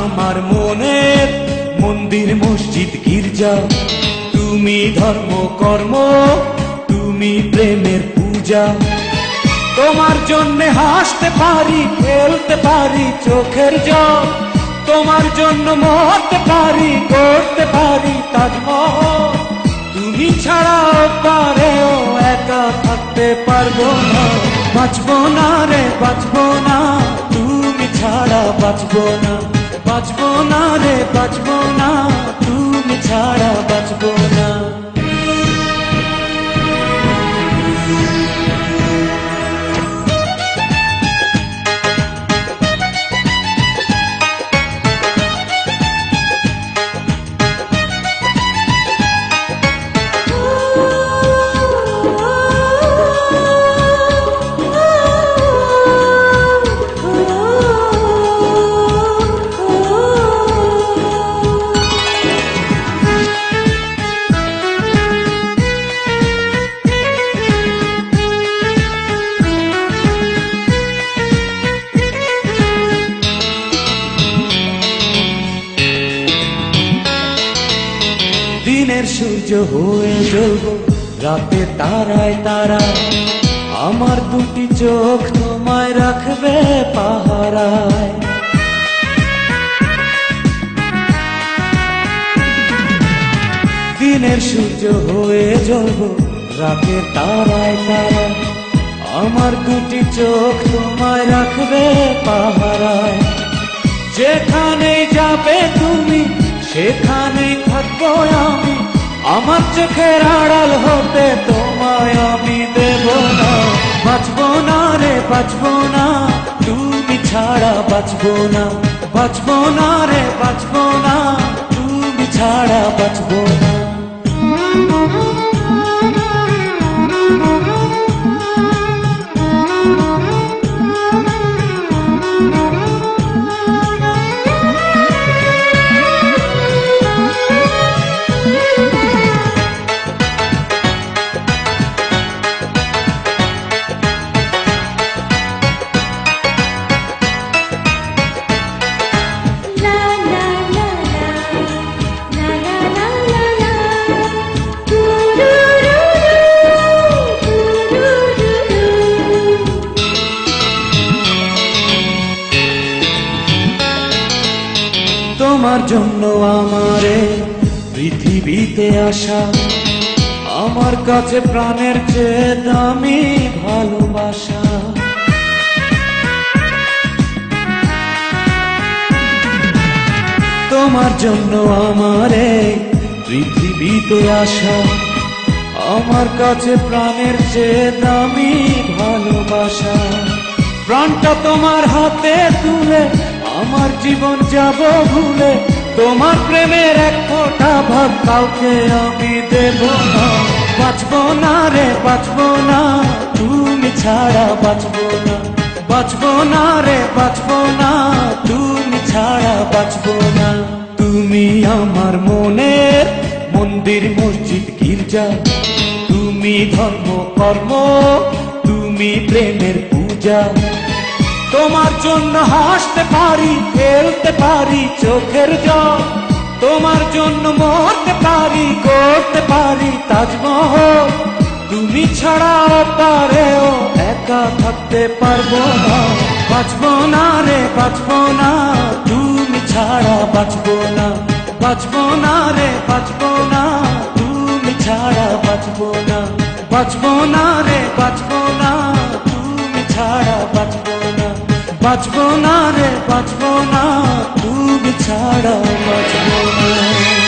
আমার মনের মন্দির মসজিদ গির্জা। তুমি ধর্ম, কর্ম, তুমি প্রেমের পূজা। তোমার জন্য হাসতে পারি, খেলতে পারি, চোখের জল। তোমার জন্য মরতে পারি করতে পারি তাজমহল তুমি ছাড়াও পারেও একা থাকতে পারব না। বাঁচবো না রে, বাঁচবো না। তুমি ছাড়া বাঁচবো না। বাঁচবো না রে বাঁচবো না। তুমি ছাড়া বাঁচবো দিনের সূর্য হয়ে জ্বলব, রাতে তারায় তারা। আমার দুটি চোখ তোমায় রাখবে পাহারায়। দিনের সূর্য হয়ে জ্বলব, রাতে তারায় তারা। আমার দুটি চোখ তোমায় রাখবে পাহারায়। যেখানে যাবে তুমি সেখানেই থাকব আমি। আমার চোখের আড়াল হতে তোমায় আমি দেব না। বাঁচবো না রে, বাঁচবো না। তুমি ছাড়া বাঁচবো না। বাঁচবো না রে, বাঁচবো না। তুমি ছাড়া বাঁচবো না। তোমার জন্য আমারে পৃথিবীতে আসা, আমার কাছে প্রাণের চেয়ে দামি ভালোবাসা। তোমার জন্য আমারে পৃথিবীতে আসা, আমার কাছে প্রাণের চেয়ে দামি ভালোবাসা। প্রাণটা তোমার হাতে তুলে আমার জীবন যাব ভুলে, তোমার প্রেমের এক ফোঁটা ভাব কাউকে আমি দেব না। বাঁচবো না রে, বাঁচবো না, তুমি ছাড়া বাঁচবো না। বাঁচবো না রে, বাঁচবো না, তুমি ছাড়া বাঁচবো না। তুমি আমার মনের মন্দির, মসজিদ, গির্জা। তুমি ধর্ম, কর্ম, তুমি প্রেমের পূজা। তোমার জন্য হাসতে পারি, খেলতে পারি, চোখের জল। তোমার জন্য মরতে পারি, করতে পারি তাজমহল। তুমি ছাড়া পারেও একা থাকতে পারব না। বাঁচবো না রে, বাঁচবো না। তুমি ছাড়া বাঁচবো না। বাঁচবো না রে, বাঁচবো না। তুমি ছাড়া বাঁচবো না। বাঁচবো না রে, বাঁচবো বাঁচব না রে বাঁচব না। তুমি ছাড়া বাঁচব না।